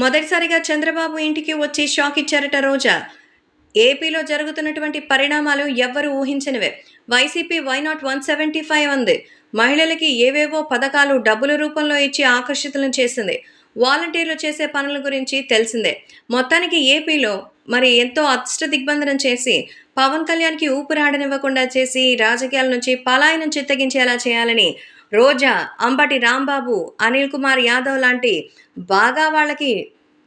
మొదటిసారిగా చంద్రబాబు ఇంటికి వచ్చి షాక్ ఇచ్చారట రోజా. ఏపీలో జరుగుతున్నటువంటి పరిణామాలు ఎవ్వరూ ఊహించనివే. YCP why not one seventy five ఉంది మహిళలకి ఏవేవో పథకాలు డబ్బుల రూపంలో ఇచ్చి ఆకర్షితులను చేసింది. వాలంటీర్లు చేసే పనుల గురించి తెలిసిందే. మొత్తానికి ఏపీలో మరి ఎంతో అష్ట దిగ్బంధనం చేసి పవన్ కళ్యాణ్కి ఊపిరాడనివ్వకుండా చేసి రాజకీయాల నుంచి పలాయనం చిత్తగించేలా చేయాలని రోజా అంబటి రాంబాబు అనిల్ కుమార్ యాదవ్ లాంటి బాగా వాళ్ళకి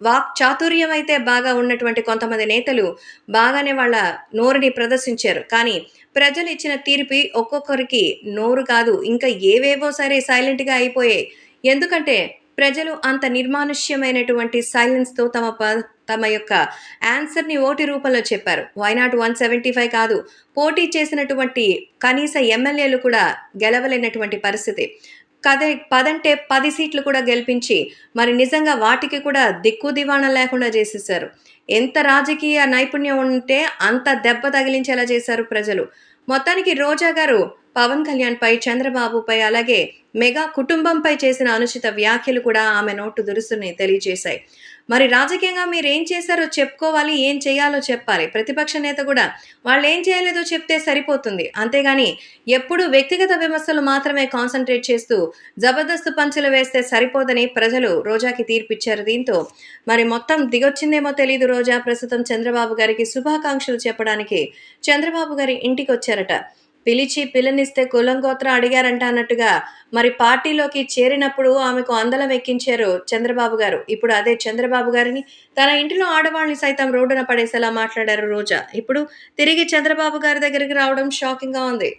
వాక్ చాతుర్యం అయితే బాగా ఉన్నటువంటి కొంతమంది నేతలు బాగానే వాళ్ళ నోరుని ప్రదర్శించారు. కానీ ప్రజలు ఇచ్చిన తీర్పు ఒక్కొక్కరికి నోరు కాదు. ఇంకా ఏవేవో సరే సైలెంట్గా అయిపోయాయి. ఎందుకంటే ప్రజలు అంత నిర్మానుష్యమైనటువంటి సైలెన్స్తో తమ ప తమ యొక్క ఆన్సర్ని ఓటి రూపంలో చెప్పారు. వైనాట్ వన్ సెవెంటీ ఫైవ్ కాదు. పోటీ చేసినటువంటి కనీస ఎమ్మెల్యేలు కూడా గెలవలేనటువంటి పరిస్థితి. కదే పదంటే పది సీట్లు కూడా గెలిపించి మరి నిజంగా వాటికి కూడా దిక్కు దివాణం లేకుండా చేసేసారు ఎంత రాజకీయ నైపుణ్యం ఉంటే అంత దెబ్బ తగిలించేలా చేశారు ప్రజలు. మొత్తానికి రోజా గారు పవన్ కళ్యాణ్పై చంద్రబాబుపై అలాగే మెగా కుటుంబంపై చేసిన అనుచిత వ్యాఖ్యలు కూడా ఆమె నోటు దురుసుని తెలియజేశాయి. మరి రాజకీయంగా మీరు ఏం చేశారో చెప్పుకోవాలి ఏం చేయాలో చెప్పాలి. ప్రతిపక్ష నేత కూడా వాళ్ళు ఏం చేయలేదో చెప్తే సరిపోతుంది. అంతేగాని ఎప్పుడు వ్యక్తిగత విమర్శలు మాత్రమే కాన్సన్ట్రేట్ చేస్తూ జబర్దస్త్ పంచులు వేస్తే సరిపోదని ప్రజలు రోజాకి తీర్పిచ్చారు దీంతో. మరి మొత్తం దిగొచ్చిందేమో తెలియదు రోజా. ప్రస్తుతం చంద్రబాబు గారికి శుభాకాంక్షలు చెప్పడానికి చంద్రబాబు గారి ఇంటికి వచ్చారట పిలిచి పిల్లనిస్తే కులం గోత్రం అడిగారంట అన్నట్టుగా మరి పార్టీలోకి చేరినప్పుడు ఆమెకు అందలం ఎక్కించారు చంద్రబాబు గారు. ఇప్పుడు అదే చంద్రబాబు గారిని తన ఇంటిలో ఆడవాళ్ళని సైతం రోడ్డున పడేసేలా మాట్లాడారు రోజా. ఇప్పుడు తిరిగి చంద్రబాబు గారి దగ్గరికి రావడం షాకింగ్గా ఉంది.